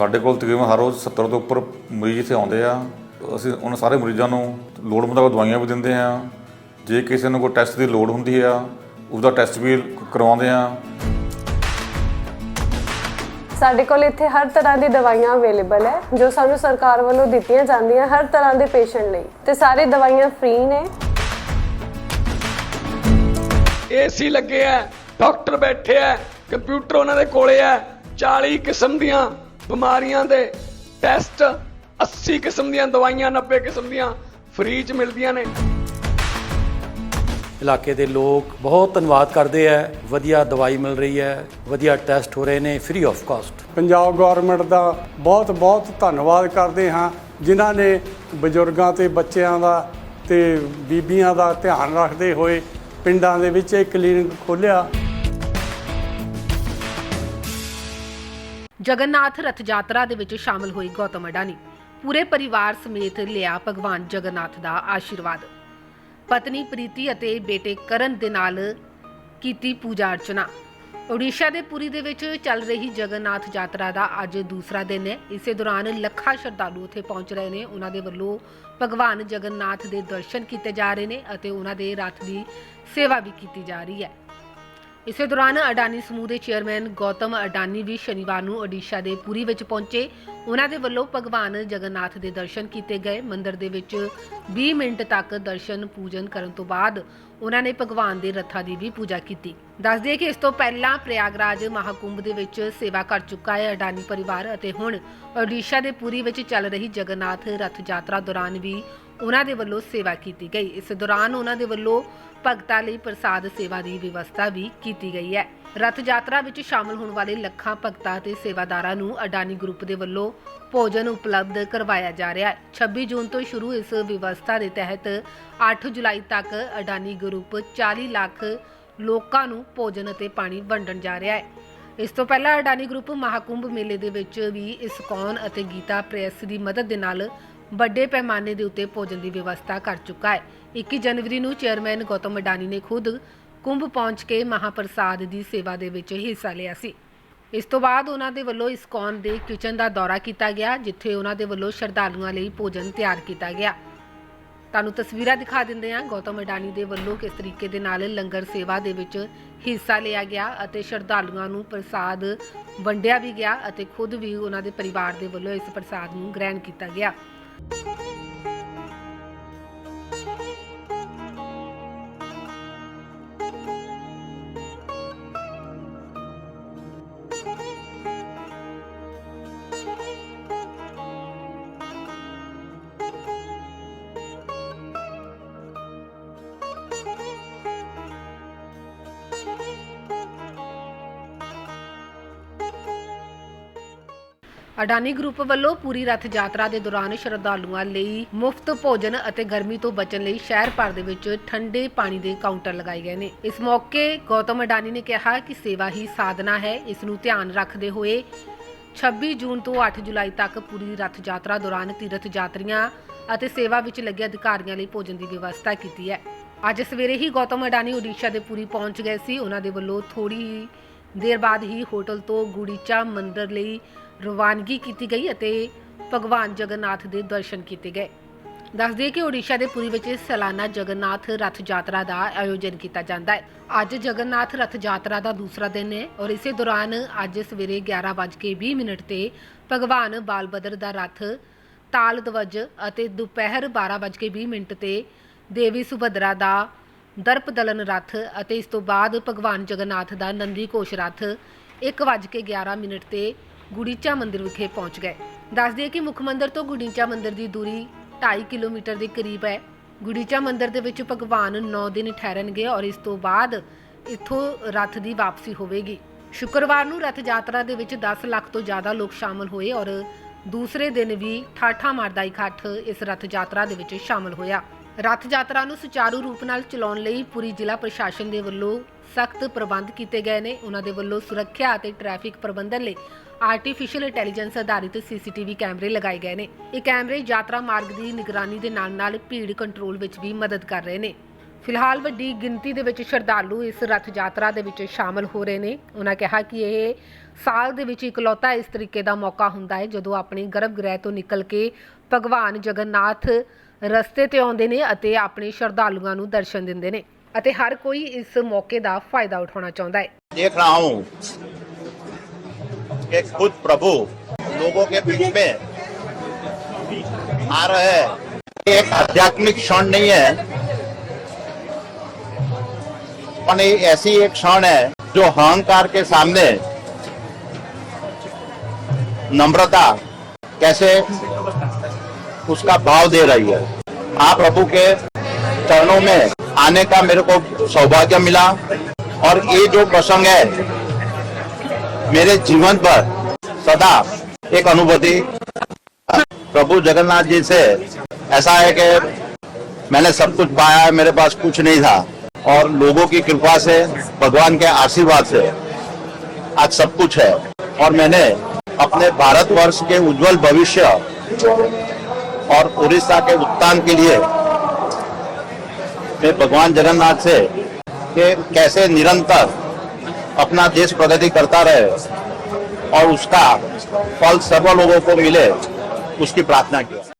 ਸਾਡੇ ਕੋਲ ਤਕਰੀਬਨ ਹਰ ਰੋਜ਼ 70 ਤੋਂ ਉੱਪਰ ਮਰੀਜ਼ ਇੱਥੇ ਆਉਂਦੇ ਆ। ਅਸੀਂ ਉਹਨਾਂ ਸਾਰੇ ਮਰੀਜ਼ਾਂ ਨੂੰ ਲੋੜ ਮੁਤਾਬਕ ਦਵਾਈਆਂ ਵੀ ਦਿੰਦੇ ਆ। ਜੇ ਕਿਸੇ ਨੂੰ ਕੋਈ ਟੈਸਟ ਦੀ ਲੋੜ ਹੁੰਦੀ ਆ ਉਹਦਾ ਟੈਸਟ ਵੀ ਕਰਵਾਉਂਦੇ ਆ। ਸਾਡੇ ਕੋਲ ਇੱਥੇ ਹਰ ਤਰ੍ਹਾਂ ਦੀ ਦਵਾਈਆਂ ਅਵੇਲੇਬਲ ਹੈ ਜੋ ਸਾਨੂੰ ਸਰਕਾਰ ਵੱਲੋਂ ਦਿੱਤੀਆਂ ਜਾਂਦੀਆਂ ਹਰ ਤਰ੍ਹਾਂ ਦੇ ਪੇਸ਼ੈਂਟ ਲਈ ਤੇ ਸਾਰੀ ਦਵਾਈਆਂ ਫ੍ਰੀ ਨੇ। ਏਸੀ ਲੱਗੇ ਆ ਡਾਕਟਰ ਬੈਠੇ ਆ ਕੰਪਿਊਟਰ ਉਹਨਾਂ ਦੇ ਕੋਲੇ ਆ 40 ਕਿਸਮ ਦੀਆਂ ਬਿਮਾਰੀਆਂ ਦੇ ਟੈਸਟ 80 ਕਿਸਮ ਦੀਆਂ ਦਵਾਈਆਂ 90 ਕਿਸਮ ਦੀਆਂ ਫ੍ਰੀ ਚ ਮਿਲਦੀਆਂ ਨੇ। ਇਲਾਕੇ ਦੇ ਲੋਕ ਬਹੁਤ ਧੰਨਵਾਦ ਕਰਦੇ ਆ। ਵਧੀਆ ਦਵਾਈ ਮਿਲ ਰਹੀ ਹੈ ਵਧੀਆ ਟੈਸਟ ਹੋ ਰਹੇ ਨੇ free of cost Punjab government ਦਾ ਬਹੁਤ ਬਹੁਤ ਧੰਨਵਾਦ ਕਰਦੇ ਹਾਂ ਜਿਨ੍ਹਾਂ ਨੇ ਬਜ਼ੁਰਗਾਂ ਤੇ ਬੱਚਿਆਂ ਦਾ ਤੇ ਬੀਬੀਆਂ ਦਾ ਧਿਆਨ ਰੱਖਦੇ ਹੋਏ ਪਿੰਡਾਂ ਦੇ ਵਿੱਚ ਇਹ ਕਲੀਨਿਕ ਖੋਲ੍ਹਿਆ। ਜਗਨਨਾਥ ਰਥ ਯਾਤਰਾ ਦੇ ਵਿੱਚ ਸ਼ਾਮਲ ਹੋਈ ਗੌਤਮ ਅਡਾਨੀ। ਪੂਰੇ ਪਰਿਵਾਰ ਸਮੇਤ ਲਿਆ ਭਗਵਾਨ ਜਗਨਨਾਥ ਦਾ ਆਸ਼ੀਰਵਾਦ। ਪਤਨੀ ਪ੍ਰੀਤੀ ਅਤੇ ਬੇਟੇ ਕਰਨ ਦੇ ਨਾਲ ਕੀਤੀ ਪੂਜਾ ਅਰਚਨਾ। ਓਡੀਸ਼ਾ ਦੇ ਪੁਰੀ ਦੇ ਵਿੱਚ ਚੱਲ ਰਹੀ ਜਗਨਨਾਥ ਯਾਤਰਾ ਦਾ ਅੱਜ ਦੂਸਰਾ ਦਿਨ ਹੈ। ਇਸੇ ਦੌਰਾਨ ਲੱਖਾਂ ਸ਼ਰਧਾਲੂ ਉੱਥੇ ਪਹੁੰਚ ਰਹੇ ਨੇ। ਉਹਨਾਂ ਦੇ ਵੱਲੋਂ ਭਗਵਾਨ ਜਗਨਨਾਥ ਦੇ ਦਰਸ਼ਨ ਕੀਤੇ ਜਾ ਰਹੇ ਨੇ ਅਤੇ ਉਹਨਾਂ ਦੇ ਰਥ ਦੀ ਸੇਵਾ ਵੀ ਕੀਤੀ ਜਾ ਰਹੀ ਹੈ। ਇਸੇ ਦੌਰਾਨ ਅਡਾਨੀ ਸਮੂਹ ਦੇ ਚੇਅਰਮੈਨ ਗੌਤਮ ਅਡਾਨੀ ਵੀ ਸ਼ਨੀਵਾਰ ਨੂੰ ਓਡੀਸ਼ਾ ਦੇ ਪੁਰੀ ਵਿੱਚ ਪਹੁੰਚੇ। ਉਹਨਾਂ ਦੇ ਵੱਲੋਂ ਭਗਵਾਨ ਜਗਨਨਾਥ ਦੇ ਦਰਸ਼ਨ ਕੀਤੇ ਗਏ। ਮੰਦਿਰ ਦੇ ਵਿੱਚ 20 ਮਿੰਟ ਤੱਕ ਦਰਸ਼ਨ ਪੂਜਨ ਕਰਨ ਤੋਂ ਬਾਅਦ ਉਹਨਾਂ ਨੇ ਭਗਵਾਨ ਦੇ ਰੱਥਾਂ ਦੀ ਵੀ ਪੂਜਾ ਕੀਤੀ। ਦੱਸ ਦਈਏ ਕਿ ਇਸ ਤੋਂ ਪਹਿਲਾਂ ਪ੍ਰਯਾਗਰਾਜ ਮਹਾਕੁੰਭ ਦੇ ਵਿੱਚ ਸੇਵਾ ਕਰ ਚੁੱਕਾ ਹੈ ਅਡਾਨੀ ਪਰਿਵਾਰ ਅਤੇ ਹੁਣ ਓਡੀਸ਼ਾ ਦੇ ਪੁਰੀ ਵਿੱਚ ਚੱਲ ਰਹੀ ਜਗਨਨਾਥ ਰਥ ਯਾਤਰਾ ਦੌਰਾਨ ਵੀ ਉਹਨਾਂ ਦੇ ਵੱਲੋਂ ਸੇਵਾ ਕੀਤੀ ਗਈ। ਇਸ ਦੌਰਾਨ ਉਹਨਾਂ ਦੇ ਵੱਲੋਂ ਭਗਤਾਂ ਲਈ ਪ੍ਰਸਾਦ ਸੇਵਾ ਦੀ ਵਿਵਸਥਾ ਵੀ ਕੀਤੀ ਗਈ ਹੈ। ਰਥ ਯਾਤਰਾ ਵਿੱਚ ਸ਼ਾਮਲ ਹੋਣ ਵਾਲੇ ਲੱਖਾਂ ਭਗਤਾਂ ਤੇ ਸੇਵਾਦਾਰਾਂ ਨੂੰ ਅਡਾਨੀ ਗਰੁੱਪ ਦੇ ਵੱਲੋਂ ਭੋਜਨ ਉਪਲਬਧ ਕਰਵਾਇਆ ਜਾ ਰਿਹਾ ਹੈ। 26 ਜੂਨ ਤੋਂ ਸ਼ੁਰੂ ਇਸ ਵਿਵਸਥਾ ਦੇ ਤਹਿਤ 8 ਜੁਲਾਈ ਤੱਕ ਅਡਾਨੀ ਗਰੁੱਪ 40 ਲੱਖ ਲੋਕਾਂ ਨੂੰ ਭੋਜਨ ਅਤੇ ਪਾਣੀ ਵੰਡਣ ਜਾ ਰਿਹਾ ਹੈ। ਇਸ ਤੋਂ ਪਹਿਲਾਂ ਅਡਾਨੀ ਗਰੁੱਪ ਮਹਾਕੁੰਭ ਮੇਲੇ ਦੇ ਵਿੱਚ ਵੀ ਇਸਕੌਨ ਅਤੇ ਗੀਤਾ ਪ੍ਰੈਸ ਦੀ ਮਦਦ ਦੇ ਨਾਲ ਵੱਡੇ ਪੈਮਾਨੇ ਦੇ ਉੱਤੇ ਭੋਜਨ ਦੀ ਵਿਵਸਥਾ ਕਰ ਚੁੱਕਾ ਹੈ। 21 ਜਨਵਰੀ ਨੂੰ ਚੇਅਰਮੈਨ ਗੌਤਮ ਅਡਾਨੀ ਨੇ ਖੁਦ ਕੁੰਭ ਪਹੁੰਚ ਕੇ ਮਹਾਪ੍ਰਸਾਦ ਦੀ ਸੇਵਾ ਦੇ ਵਿੱਚ ਹਿੱਸਾ ਲਿਆ ਸੀ। ਇਸ ਤੋਂ ਬਾਅਦ ਉਹਨਾਂ ਦੇ ਵੱਲੋਂ ਇਸਕੌਨ ਦੇ ਕਿਚਨ ਦਾ ਦੌਰਾ ਕੀਤਾ ਗਿਆ, ਜਿੱਥੇ ਉਹਨਾਂ ਦੇ ਵੱਲੋਂ ਸ਼ਰਧਾਲੂਆਂ ਲਈ ਭੋਜਨ ਤਿਆਰ ਕੀਤਾ ਗਿਆ। ਤੁਹਾਨੂੰ ਤਸਵੀਰਾਂ ਦਿਖਾ ਦਿੰਦੇ ਹਾਂ। ਗੌਤਮ ਅਡਾਨੀ ਦੇ ਵੱਲੋਂ ਕਿਸ ਤਰੀਕੇ ਦੇ ਨਾਲ ਲੰਗਰ ਸੇਵਾ ਦੇ ਵਿੱਚ ਹਿੱਸਾ ਲਿਆ ਗਿਆ ਅਤੇ ਸ਼ਰਧਾਲੂਆਂ ਨੂੰ ਪ੍ਰਸਾਦ ਵੰਡਿਆ ਵੀ ਗਿਆ ਅਤੇ ਖੁਦ ਵੀ ਉਹਨਾਂ ਦੇ ਪਰਿਵਾਰ ਦੇ ਵੱਲੋਂ ਇਸ ਪ੍ਰਸਾਦ ਨੂੰ ਗ੍ਰਹਿਣ ਕੀਤਾ ਗਿਆ। ਅਡਾਨੀ ਗਰੁੱਪ ਵੱਲੋਂ ਪੂਰੀ ਰਥ ਯਾਤਰਾ ਦੇ ਦੌਰਾਨ ਸ਼ਰਧਾਲੂਆਂ ਲਈ ਮੁਫਤ ਭੋਜਨ ਅਤੇ ਗਰਮੀ ਤੋਂ ਬਚਣ ਲਈ ਸ਼ਹਿਰ ਭਰ ਦੇ ਵਿੱਚ ਠੰਡੇ ਪਾਣੀ ਦੇ ਕਾਊਂਟਰ ਲਗਾਏ ਗਏ ਨੇ। ਇਸ ਮੌਕੇ ਗੌਤਮ ਅਡਾਨੀ ਨੇ ਕਿਹਾ ਕਿ ਸੇਵਾ ਹੀ ਸਾਧਨਾ ਹੈ। ਇਸ ਨੂੰ ਧਿਆਨ ਰੱਖਦੇ ਹੋਏ 26 ਜੂਨ ਤੋਂ 8 ਜੁਲਾਈ ਤੱਕ ਪੂਰੀ ਰਥ ਯਾਤਰਾ ਦੌਰਾਨ ਤੀਰਥ ਯਾਤਰੀਆਂ ਅਤੇ ਸੇਵਾ ਵਿੱਚ ਲੱਗੇ ਅਧਿਕਾਰੀਆਂ ਲਈ ਭੋਜਨ ਦੀ ਵਿਵਸਥਾ ਕੀਤੀ ਹੈ। ਅੱਜ ਸਵੇਰੇ ਹੀ ਗੌਤਮ ਅਡਾਨੀ ਓਡੀਸ਼ਾ ਦੇ ਪੂਰੀ ਪਹੁੰਚ ਗਏ ਸੀ। ਉਹਨਾਂ ਦੇ ਵੱਲੋਂ ਥੋੜੀ ਦੇਰ ਬਾਅਦ ਹੀ ਹੋਟਲ ਤੋਂ ਗੁੜੀਚਾ ਮੰਦਿਰ ਲਈ ਰਵਾਨਗੀ ਕੀਤੀ ਗਈ ਅਤੇ ਭਗਵਾਨ ਜਗਨਨਾਥ ਦੇ ਦਰਸ਼ਨ ਕੀਤੇ ਗਏ। ਦੱਸ ਦਈਏ ਕਿ ਓਡੀਸ਼ਾ ਦੇ ਪੁਰੀ ਵਿੱਚ ਸਾਲਾਨਾ ਜਗਨਨਾਥ ਰਥ ਯਾਤਰਾ ਦਾ ਆਯੋਜਨ ਕੀਤਾ ਜਾਂਦਾ ਹੈ। ਅੱਜ ਜਗਨਨਾਥ ਰਥ ਯਾਤਰਾ ਦਾ ਦੂਸਰਾ ਦਿਨ ਹੈ ਔਰ ਇਸੇ ਦੌਰਾਨ ਅੱਜ ਸਵੇਰੇ 11:20 ਮਿੰਟ ਤੇ ਭਗਵਾਨ ਬਾਲਬਦਰ ਦਾ ਰਥ ਤਾਲ ਦਵਜ ਅਤੇ ਦੁਪਹਿਰ 12:20 ਮਿੰਟ ਤੇ ਦੇਵੀ ਸੁਭਦਰਾ ਦਾ ਦਰਪ ਦਲਨ ਰਥ ਅਤੇ ਇਸ ਤੋਂ ਬਾਅਦ ਭਗਵਾਨ ਜਗਨਨਾਥ ਦਾ ਨੰਦੀ ਘੋਸ਼ ਰਥ 1:11 ਮਿੰਟ ਤੇ ਗੁੜੀਚਾ ਮੰਦਿਰ ਵਿਖੇ ਪਹੁੰਚ ਗਏ। ਦੱਸ ਦਈਏ ਕਿ ਮੁੱਖ ਮੰਦਿਰ ਤੋਂ ਗੁੜੀਚਾ ਮੰਦਿਰ ਦੀ ਦੂਰੀ 2.5 ਕਿਲੋਮੀਟਰ ਦੇ ਕਰੀਬ ਹੈ। ਗੁੜੀਚਾ ਮੰਦਿਰ ਦੇ ਵਿੱਚ ਭਗਵਾਨ 9 ਦਿਨ ਠਹਿਰਨਗੇ ਔਰ ਇਸ ਤੋਂ ਬਾਅਦ ਇੱਥੋਂ ਰੱਥ ਦੀ ਵਾਪਸੀ ਹੋਵੇਗੀ। ਸ਼ੁੱਕਰਵਾਰ ਨੂੰ ਰਥ ਯਾਤਰਾ ਦੇ ਵਿੱਚ 10 ਲੱਖ ਤੋਂ ਜ਼ਿਆਦਾ ਲੋਕ ਸ਼ਾਮਲ ਹੋਏ ਔਰ ਦੂਸਰੇ ਦਿਨ ਵੀ ਠਾਠਾ ਮਾਰਦਾ ਇਕੱਠ ਇਸ ਰੱਥ ਯਾਤਰਾ ਦੇ ਵਿੱਚ ਸ਼ਾਮਲ ਹੋਇਆ। ਰੱਥ ਯਾਤਰਾ ਨੂੰ ਸੁਚਾਰੂ ਰੂਪ ਨਾਲ ਚਲਾਉਣ ਲਈ ਪੂਰੀ ਜ਼ਿਲ੍ਹਾ ਪ੍ਰਸ਼ਾਸਨ ਦੇ ਵੱਲੋਂ ਸਖਤ ਪ੍ਰਬੰਧ ਕੀਤੇ ਗਏ ਨੇ। ਉਹਨਾਂ ਦੇ ਵੱਲੋਂ ਸੁਰੱਖਿਆ ਅਤੇ ਟ੍ਰੈਫਿਕ ਪ੍ਰਬੰਧਨ ਲਈ ਆਰਟੀਫੀਸ਼ੀਅਲ ਇੰਟੈਲੀਜੈਂਸ ਆਧਾਰਿਤ ਸੀਸੀਟੀਵੀ ਕੈਮਰੇ ਲਗਾਏ ਗਏ ਨੇ। ਇਹ ਕੈਮਰੇ ਯਾਤਰਾ ਮਾਰਗ ਦੀ ਨਿਗਰਾਨੀ ਦੇ ਨਾਲ ਨਾਲ ਭੀੜ ਕੰਟਰੋਲ ਵਿੱਚ ਵੀ ਮਦਦ ਕਰ ਰਹੇ ਨੇ। ਫਿਲਹਾਲ ਵੱਡੀ ਗਿਣਤੀ ਦੇ ਵਿੱਚ ਸ਼ਰਧਾਲੂ ਇਸ ਰੱਥ ਯਾਤਰਾ ਦੇ ਵਿੱਚ ਸ਼ਾਮਲ ਹੋ ਰਹੇ ਨੇ। ਉਹਨਾਂ ਕਿਹਾ ਕਿ ਇਹ ਸਾਲ ਦੇ ਵਿੱਚ ਇਕਲੌਤਾ ਇਸ ਤਰੀਕੇ ਦਾ ਮੌਕਾ ਹੁੰਦਾ ਹੈ, ਜਦੋਂ ਆਪਣੇ ਗਰਭ ਗ੍ਰਹਿ ਤੋਂ ਨਿਕਲ ਕੇ ਭਗਵਾਨ ਜਗਨਨਾਥ ਰਸਤੇ ਤੇ ਆਉਂਦੇ ਨੇ ਅਤੇ ਆਪਣੇ ਸ਼ਰਧਾਲੂਆਂ ਨੂੰ ਦਰਸ਼ਨ ਦਿੰਦੇ ਨੇ ਅਤੇ ਹਰ ਕੋਈ ਇਸ ਮੌਕੇ ਦਾ ਫਾਇਦਾ ਉਠਾਉਣਾ ਚਾਹੁੰਦਾ ਹੈ देख रहा हूँ कि खुद प्रभु लोगों के बीच में आ रहे हैं ये एक आध्यात्मिक क्षण नहीं है पर ये ऐसी एक क्षण है जो अहंकार के सामने नम्रता कैसे उसका भाव दे रही है। आप प्रभु के चरणों में आने का मेरे को सौभाग्य मिला और ये जो प्रसंग है, मेरे जीवन पर सदा एक अनुभूति। प्रभु जगन्नाथ जी से ऐसा है कि मैंने सब कुछ पाया है मेरे पास कुछ नहीं था और लोगों की कृपा से, भगवान के आशीर्वाद से आज सब कुछ है और मैंने अपने भारतवर्ष के उज्जवल भविष्य और उड़ीसा के उत्थान के लिए मैं भगवान जगन्नाथ से कि कैसे निरंतर अपना देश प्रगति करता रहे और उसका फल सर्व लोगों को मिले, उसकी प्रार्थना की।